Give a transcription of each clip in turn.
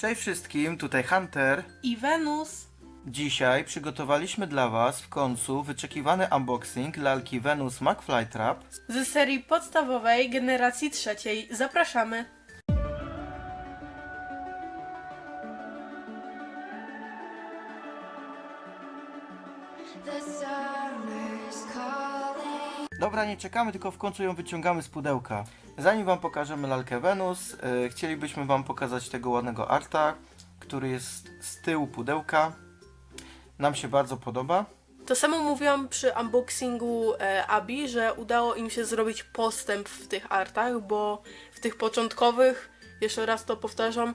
Cześć wszystkim, tutaj Hunter. I Wenus. Dzisiaj przygotowaliśmy dla Was w końcu wyczekiwany unboxing lalki Venus McFly Trap. Ze serii podstawowej generacji trzeciej. Zapraszamy. Dobra, nie czekamy, tylko w końcu ją wyciągamy z pudełka. Zanim Wam pokażemy lalkę Venus, yy, chcielibyśmy Wam pokazać tego ładnego arta, który jest z tyłu pudełka. Nam się bardzo podoba. To samo mówiłam przy unboxingu e, Abi, że udało im się zrobić postęp w tych artach, bo w tych początkowych, jeszcze raz to powtarzam,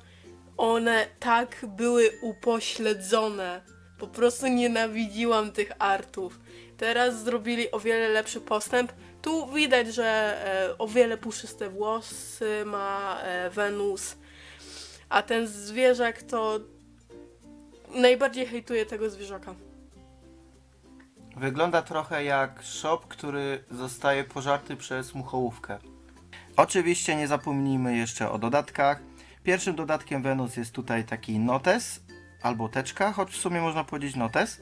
one tak były upośledzone. Po prostu nienawidziłam tych artów. Teraz zrobili o wiele lepszy postęp. Tu widać, że e, o wiele puszyste włosy ma e, Wenus, a ten zwierzak to najbardziej hejtuje tego zwierzaka. Wygląda trochę jak shop, który zostaje pożarty przez muchołówkę. Oczywiście nie zapomnijmy jeszcze o dodatkach. Pierwszym dodatkiem Venus jest tutaj taki notes albo teczka, choć w sumie można powiedzieć notes.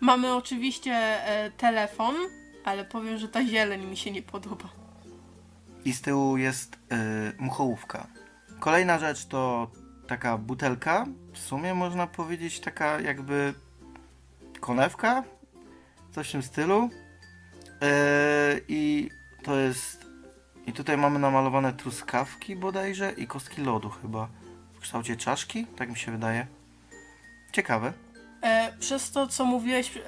Mamy oczywiście e, telefon, ale powiem, że ta zieleń mi się nie podoba. i z tyłu jest yy, muchołówka. Kolejna rzecz to taka butelka, w sumie można powiedzieć taka jakby konewka, coś w tym stylu. Yy, I to jest. I tutaj mamy namalowane truskawki bodajże i kostki lodu chyba. W kształcie czaszki, tak mi się wydaje. Ciekawe. E, przez to, co mówiłeś e,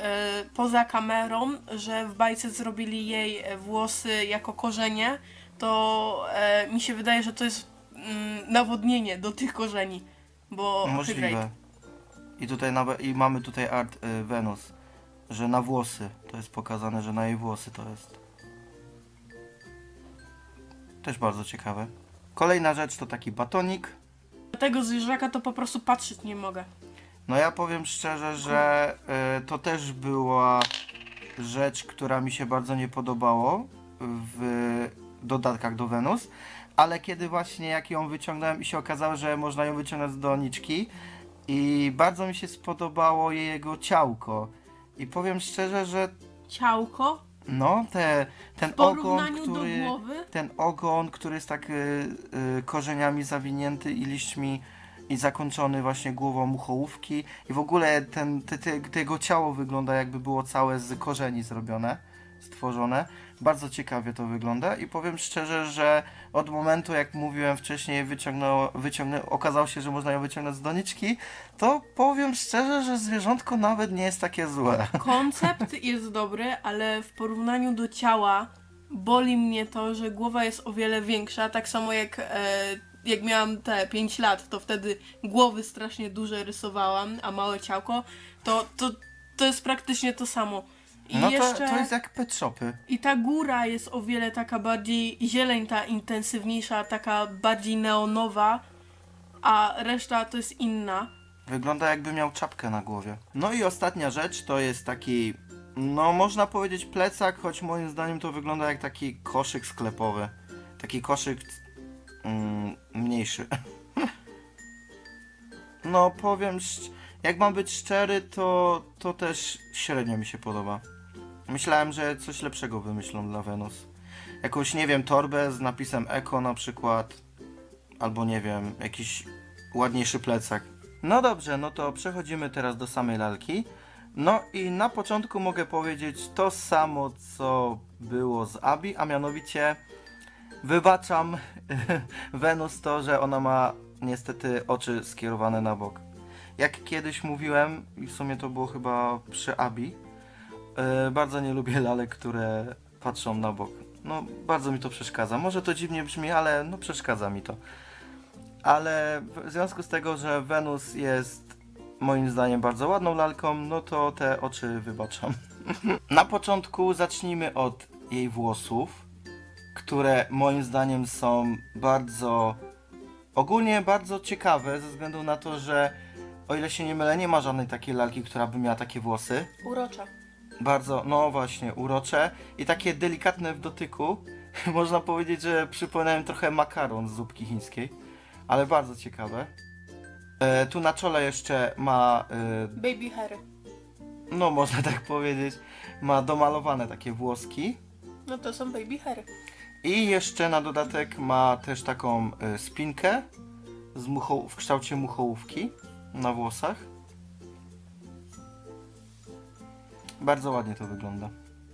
poza kamerą, że w bajce zrobili jej e, włosy jako korzenie, to mi się wydaje, że to jest mm, nawodnienie do tych korzeni. Bo Możliwe. hydrate. I tutaj i mamy tutaj art Venus, że na włosy to jest pokazane, że na jej włosy to jest. Też bardzo ciekawe. Kolejna rzecz to taki batonik. Tego zwierzaka to po prostu patrzeć nie mogę. No ja powiem szczerze, że y, to też była rzecz, która mi się bardzo nie podobało w dodatkach do Venus, ale kiedy właśnie jak ją wyciągnąłem i się okazało, że można ją wyciągnąć z doniczki i bardzo mi się spodobało jego ciałko. I powiem szczerze, że Ciałko no, te, ten w ogon, porównaniu który, do głowy. ten ogon, który jest tak y, y, korzeniami zawinięty i liśćmi i zakończony właśnie głową muchołówki i w ogóle ten, te, te, tego ciało wygląda jakby było całe z korzeni zrobione, stworzone. Bardzo ciekawie to wygląda i powiem szczerze, że od momentu jak mówiłem wcześniej wyciągnął, wyciągnę, okazało się, że można ją wyciągnąć z doniczki, to powiem szczerze, że zwierzątko nawet nie jest takie złe. Koncept jest dobry, ale w porównaniu do ciała boli mnie to, że głowa jest o wiele większa. Tak samo jak, e, jak miałam te 5 lat, to wtedy głowy strasznie duże rysowałam, a małe ciałko, to, to, to jest praktycznie to samo. I No jeszcze to, to jest jak pet shopy. i ta góra jest o wiele taka bardziej zieleń, ta intensywniejsza, taka bardziej neonowa, a reszta to jest inna. Wygląda jakby miał czapkę na głowie. No i ostatnia rzecz to jest taki, no można powiedzieć plecak, choć moim zdaniem to wygląda jak taki koszyk sklepowy. Taki koszyk mm, mniejszy. no powiem, jak mam być szczery, to, to też średnio mi się podoba. Myślałem, że coś lepszego wymyślą dla Venus. Jakąś, nie wiem, torbę z napisem Eko na przykład. Albo nie wiem, jakiś ładniejszy plecak. No dobrze, no to przechodzimy teraz do samej lalki. No i na początku mogę powiedzieć to samo, co było z Abi, a mianowicie wybaczam Wenus to, że ona ma niestety oczy skierowane na bok. Jak kiedyś mówiłem, i w sumie to było chyba przy Abi, e, bardzo nie lubię lalek, które patrzą na bok. No, bardzo mi to przeszkadza. Może to dziwnie brzmi, ale no przeszkadza mi to ale w związku z tego, że Wenus jest moim zdaniem bardzo ładną lalką, no to te oczy wybaczam. Na początku zacznijmy od jej włosów, które moim zdaniem są bardzo ogólnie bardzo ciekawe ze względu na to, że o ile się nie mylę, nie ma żadnej takiej lalki, która by miała takie włosy. Urocza. Bardzo, no właśnie, urocze i takie delikatne w dotyku. Można powiedzieć, że przypominają trochę makaron z zupki chińskiej, ale bardzo ciekawe. E, tu na czole jeszcze ma, e, Baby Harry. no można tak powiedzieć, ma domalowane takie włoski. No to są Baby Harry. I jeszcze na dodatek ma też taką e, spinkę z mucho- w kształcie muchołówki na włosach. Bardzo ładnie to wygląda.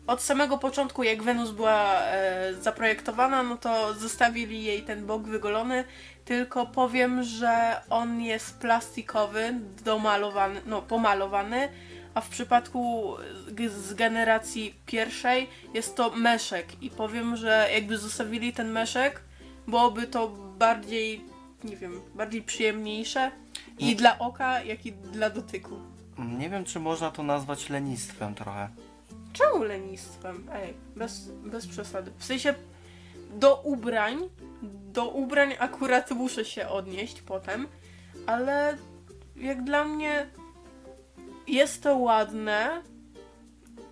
Od samego początku, jak Wenus była e, zaprojektowana, no to zostawili jej ten bok wygolony, tylko powiem, że on jest plastikowy, domalowany, no pomalowany, a w przypadku g- z generacji pierwszej jest to meszek i powiem, że jakby zostawili ten meszek, byłoby to bardziej, nie wiem, bardziej przyjemniejsze i Nie. dla oka, jak i dla dotyku. Nie wiem, czy można to nazwać lenistwem trochę. Czemu lenistwem? Ej, bez, bez przesady. W sensie do ubrań, do ubrań akurat muszę się odnieść potem, ale jak dla mnie jest to ładne,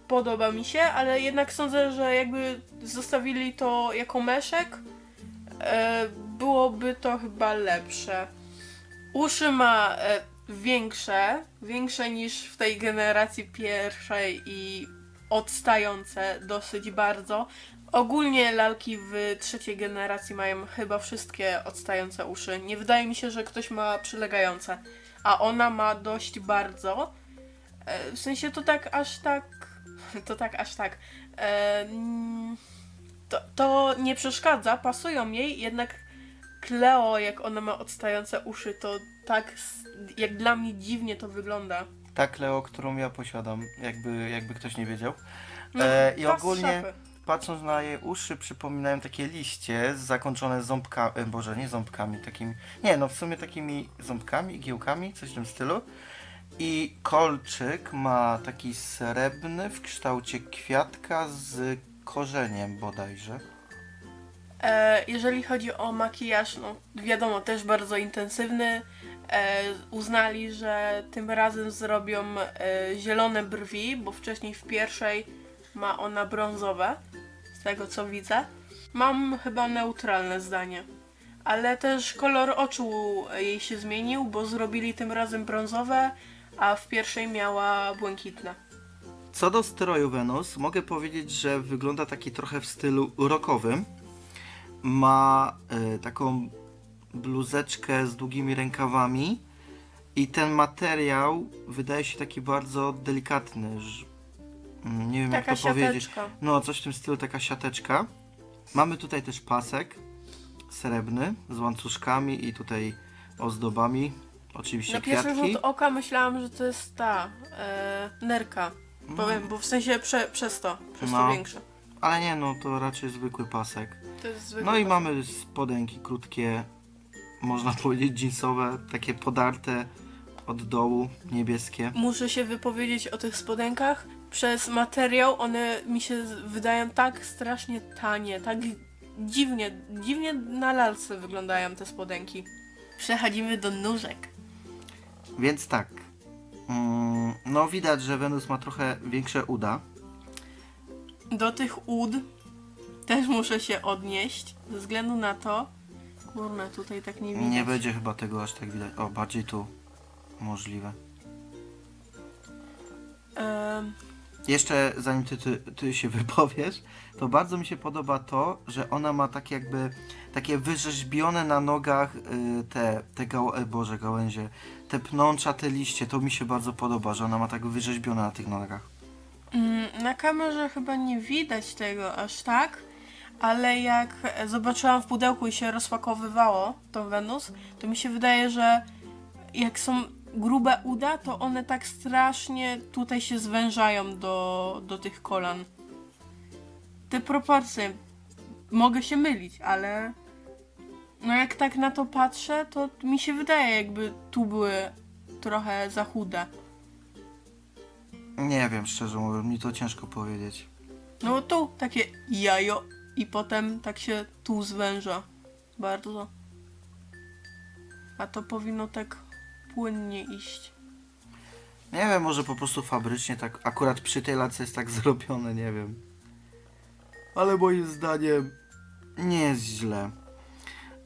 podoba mi się, ale jednak sądzę, że jakby zostawili to jako meszek, e, byłoby to chyba lepsze. Uszy ma e, większe, większe niż w tej generacji pierwszej i odstające dosyć bardzo. Ogólnie lalki w trzeciej generacji mają chyba wszystkie odstające uszy. Nie wydaje mi się, że ktoś ma przylegające, a ona ma dość bardzo. E, w sensie to tak aż tak. To tak aż tak. E, mm, to, to nie przeszkadza, pasują jej, jednak Cleo, jak ona ma odstające uszy, to tak jak dla mnie dziwnie to wygląda. Tak, Leo, którą ja posiadam, jakby, jakby ktoś nie wiedział. No, E, I pas z ogólnie patrząc na jej uszy, przypominają takie liście zakończone ząbkami, boże, nie ząbkami, takimi, nie, no w sumie takimi ząbkami, igiełkami, coś w tym stylu. I kolczyk ma taki srebrny w kształcie kwiatka z korzeniem bodajże. E, jeżeli chodzi o makijaż, no wiadomo, też bardzo intensywny. E, uznali, że tym razem zrobią e, zielone brwi, bo wcześniej w pierwszej ma ona brązowe, z tego co widzę. Mam chyba neutralne zdanie. Ale też kolor oczu jej się zmienił, bo zrobili tym razem brązowe, a w pierwszej miała błękitne. Co do stroju Venus, mogę powiedzieć, że wygląda taki trochę w stylu rockowym. Ma e, taką bluzeczkę z długimi rękawami i ten materiał wydaje się taki bardzo delikatny. Że, mm, nie wiem Taka jak to powiedzieć. siateczka. No, coś w tym stylu, taka siateczka. Mamy tutaj też pasek srebrny z łańcuszkami i tutaj ozdobami. Oczywiście Na pierwszy kwiatki. rzut oka myślałam, że to jest ta e, nerka. Powiem, bo w sensie prze, przez to, przez to No. większe. Ale nie, no to raczej zwykły pasek. To jest No i mamy spodenki krótkie, można powiedzieć jeansowe, takie podarte od dołu, niebieskie. Muszę się wypowiedzieć o tych spodenkach. Przez materiał one mi się z- wydają tak strasznie tanie, tak dziwnie, dziwnie na lalce wyglądają te spodenki. Przechodzimy do nóżek. Więc tak, mm, no widać, że Wenus ma trochę większe uda. Do tych ud też muszę się odnieść, ze względu na to, kurna, tutaj tak nie widać. Nie będzie chyba tego aż tak widać. O, bardziej tu możliwe. Jeszcze zanim ty, ty, ty się wypowiesz, to bardzo mi się podoba to, że ona ma tak jakby takie wyrzeźbione na nogach y, te, te gał, e, boże, gałęzie, te pnącza, te liście, to mi się bardzo podoba, że ona ma tak wyrzeźbione na tych nogach. Mm, Na kamerze chyba nie widać tego aż tak, ale jak zobaczyłam w pudełku i się rozpakowywało to Wenus, to mi się wydaje, że jak są grube uda, to one tak strasznie tutaj się zwężają do, do tych kolan. Te proporcje, mogę się mylić, ale no jak tak na to patrzę, to mi się wydaje jakby tu były trochę za chude. Nie wiem, szczerze mówiąc, mi to ciężko powiedzieć. No bo tu takie jajo i potem tak się tu zwęża bardzo. A to powinno tak płynnie iść. Nie wiem, może po prostu fabrycznie tak, akurat przy tej lace jest tak zrobione, nie wiem. Ale moim zdaniem nie jest źle.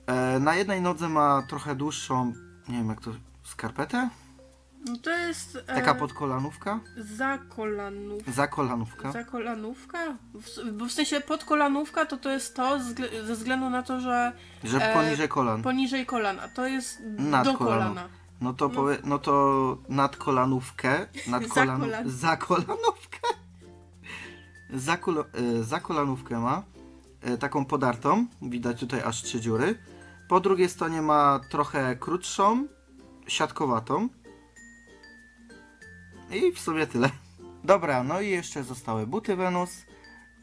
E, na jednej nodze ma trochę dłuższą, nie wiem jak to skarpetę? No to jest... E, Taka podkolanówka? Za kolanówka. Za kolanówka. Za kolanówka? W, bo w sensie podkolanówka to to jest to ze względu na to, że Że e, poniżej kolan. poniżej kolan, a to jest Nad do kolana. No to, powie, no to nad kolanówkę, nad Za kolan- za kolanówkę, za, kolo, e, za kolanówkę ma e, taką podartą, widać tutaj aż trzy dziury. Po drugiej stronie ma trochę krótszą, siatkowatą. I w sumie tyle. Dobra, no i jeszcze zostały buty Venus.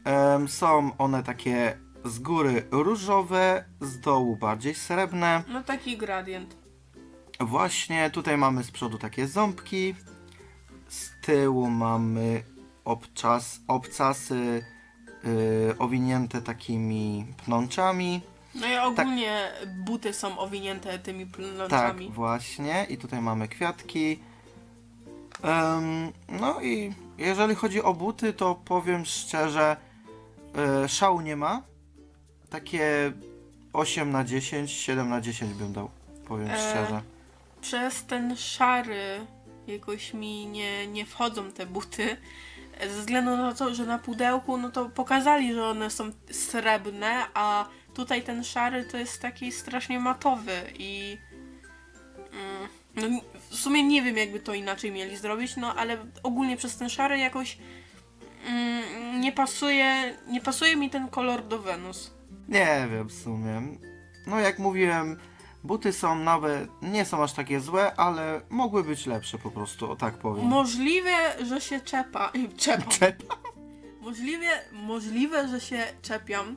Em, są one takie z góry różowe, z dołu bardziej srebrne. No taki gradient. Właśnie tutaj mamy z przodu takie ząbki, z tyłu mamy obczas, obcasy yy, owinięte takimi pnączami. No i ogólnie buty są owinięte tymi Tak, plączami. właśnie. I tutaj mamy kwiatki. Em, no i jeżeli chodzi o buty, to powiem szczerze, yy, szału nie ma. Takie 8 na 10, 7 na 10 bym dał, powiem E, szczerze. Przez ten szary jakoś mi nie, nie wchodzą te buty. Ze względu na to, że na pudełku no to pokazali, że one są srebrne, a tutaj ten szary to jest taki strasznie matowy i mm, no, w sumie nie wiem jakby to inaczej mieli zrobić, no ale ogólnie przez ten szary jakoś mm, nie pasuje, nie pasuje mi ten kolor do Wenus. Nie wiem w sumie. No jak mówiłem, buty są nawet, nie są aż takie złe, ale mogły być lepsze po prostu, o tak powiem. Możliwe, że się czepa. Czepa. Czepa. Możliwie, możliwe, że się czepiam,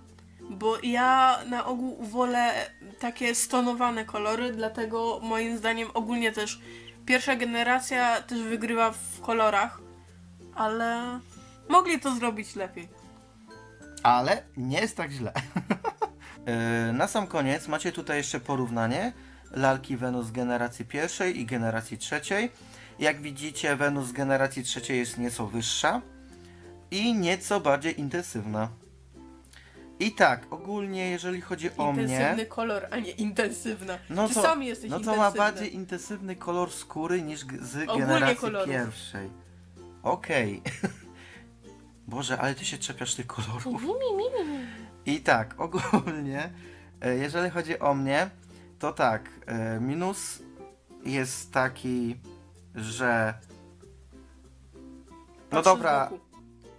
bo ja na ogół wolę takie stonowane kolory, dlatego moim zdaniem ogólnie też pierwsza generacja też wygrywa w kolorach, ale mogli to zrobić lepiej. Ale nie jest tak źle. Yy, Na sam koniec macie tutaj jeszcze porównanie lalki Wenus generacji pierwszej i generacji trzeciej. Jak widzicie, Wenus generacji trzeciej jest nieco wyższa i nieco bardziej intensywna. I tak, ogólnie jeżeli chodzi o mnie... Intensywny kolor, a nie intensywna. No Ty to, sam jesteś no to intensywny. ma bardziej intensywny kolor skóry niż g- z Ogólnie generacji kolorów. pierwszej. Okej. Boże, ale ty się czepiasz tych kolorów. I tak, ogólnie, e, jeżeli chodzi o mnie, to tak, e, minus jest taki, że no dobra,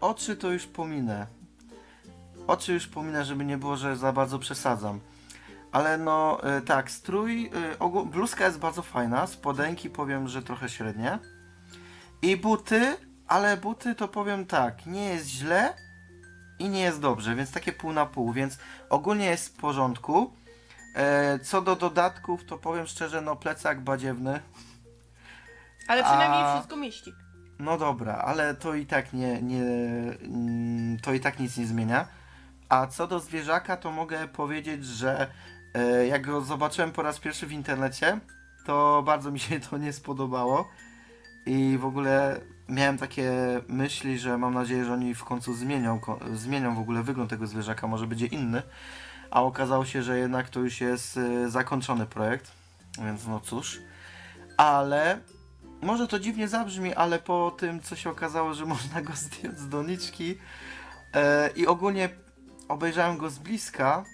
oczy to już pominę. Oczy już pominę, żeby nie było, że za bardzo przesadzam. Ale no e, tak, strój, bluzka jest bardzo fajna, spodenki powiem, że trochę średnie. I buty, ale buty to powiem tak, nie jest źle i nie jest dobrze, więc takie pół na pół, więc ogólnie jest w porządku. E, co do dodatków, to powiem szczerze, no plecak badziewny. Ale przynajmniej a- wszystko mieści. No dobra, ale to i tak nie, nie mm, to i tak nic nie zmienia. A co do zwierzaka, to mogę powiedzieć, że e, jak go zobaczyłem po raz pierwszy w internecie, to bardzo mi się to nie spodobało. I w ogóle miałem takie myśli, że mam nadzieję, że oni w końcu zmienią, zmienią w ogóle wygląd tego zwierzaka, może będzie inny. A okazało się, że jednak to już jest e, zakończony projekt, więc no cóż. Ale może to dziwnie zabrzmi, ale po tym, co się okazało, że można go zdjąć z doniczki e, i ogólnie obejrzałem go z bliska,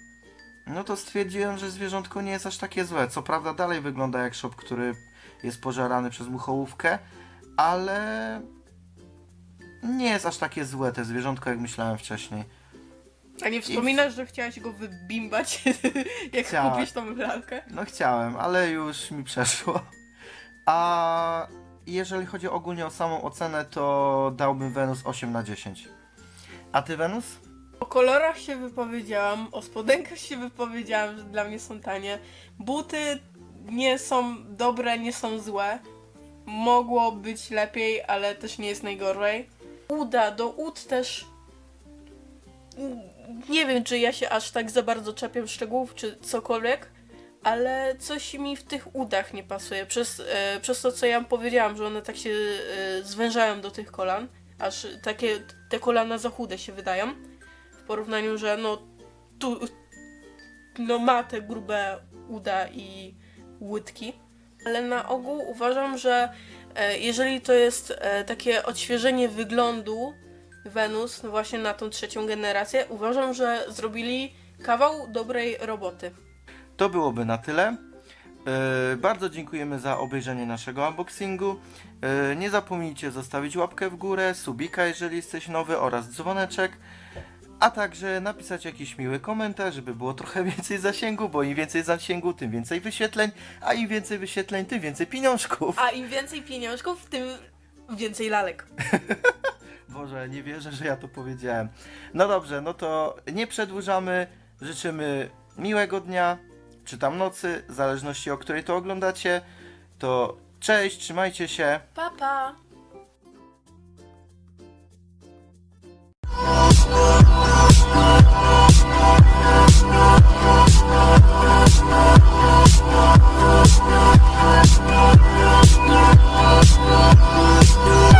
no to stwierdziłem, że zwierzątko nie jest aż takie złe. Co prawda dalej wygląda jak szop, który jest pożerany przez muchołówkę, ale nie jest aż takie złe te zwierzątko, jak myślałem wcześniej. A nie wspominasz, że chciałaś go wybimbać, jak Chciała. kupisz tą lalkę? No chciałem, ale już mi przeszło. A jeżeli chodzi ogólnie o samą ocenę, to dałbym Wenus 8 na 10. A ty Wenus? O kolorach się wypowiedziałam, o spodenkach się wypowiedziałam, że dla mnie są tanie. Buty nie są dobre, nie są złe. Mogło być lepiej, ale też nie jest najgorzej. Uda, do ud też. Nie wiem, czy ja się aż tak za bardzo czepiam szczegółów, czy cokolwiek, ale coś mi w tych udach nie pasuje. Przez, e, przez to, co ja powiedziałam, że one tak się e, zwężają do tych kolan, aż takie te kolana za chude się wydają w porównaniu, że no tu no ma te grube uda i łydki. Ale na ogół uważam, że e, jeżeli to jest e, takie odświeżenie wyglądu Wenus, no właśnie na tą trzecią generację, uważam, że zrobili kawał dobrej roboty. To byłoby na tyle. Yy, bardzo dziękujemy za obejrzenie naszego unboxingu. Nie zapomnijcie zostawić łapkę w górę, subika jeżeli jesteś nowy oraz dzwoneczek. A także napisać jakiś miły komentarz, żeby było trochę więcej zasięgu, bo im więcej zasięgu, tym więcej wyświetleń, a im więcej wyświetleń, tym więcej pieniążków. A im więcej pieniążków, tym więcej lalek. Boże, nie wierzę, że ja to powiedziałem. No dobrze, no to nie przedłużamy. Życzymy miłego dnia, czy tam nocy, w zależności o której to oglądacie. To cześć, trzymajcie się. Pa, pa! Yeah.